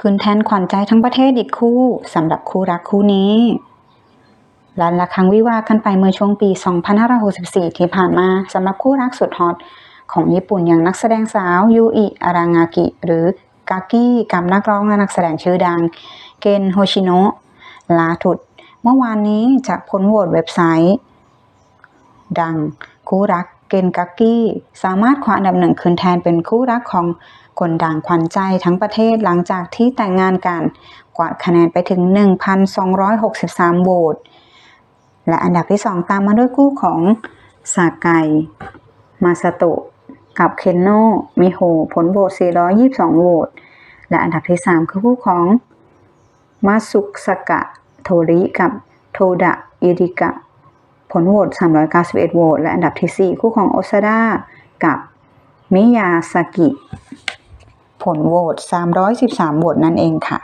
คืนแทนขวัญใจทั้งประเทศอีกคู่สำหรับคู่รักคู่นี้ลันละครั้งวิวากันไปเมื่อช่วงปี 2564 ที่ผ่านมาสำหรับคู่รักสุดฮอตของญี่ปุ่นอย่างนักแสดงสาวยูอิ อารางากิ หรือกากิกับนักร้องและนักแสดงชื่อดัง เกนโฮชิโนะลาทุด เมื่อวานนี้จากผลโหวตเว็บไซต์ ดังคู่รัก เกนกักกี้สามารถคว้าอันดับหนึ่งคืนแทนเป็นคู่รักของคนดังขวัญใจทั้งประเทศหลังจากที่แต่งงานกัน กวาดคะแนนไปถึง 1,263 โหวต และอันดับที่ 2 ตามมาด้วยคู่ของซาไกมาสโตะกับเคนโนมิโฮผลโหวต 422 โหวต และอันดับที่ 3 คือคู่ของมาสุกสกะ โทริกับโทดะอิริกะ ผลโหวต391โหวตและอันดับที่ 4 คู่ของโอซาดากับมิยาสกิ ผลโหวต313โหวตนั่นเองค่ะ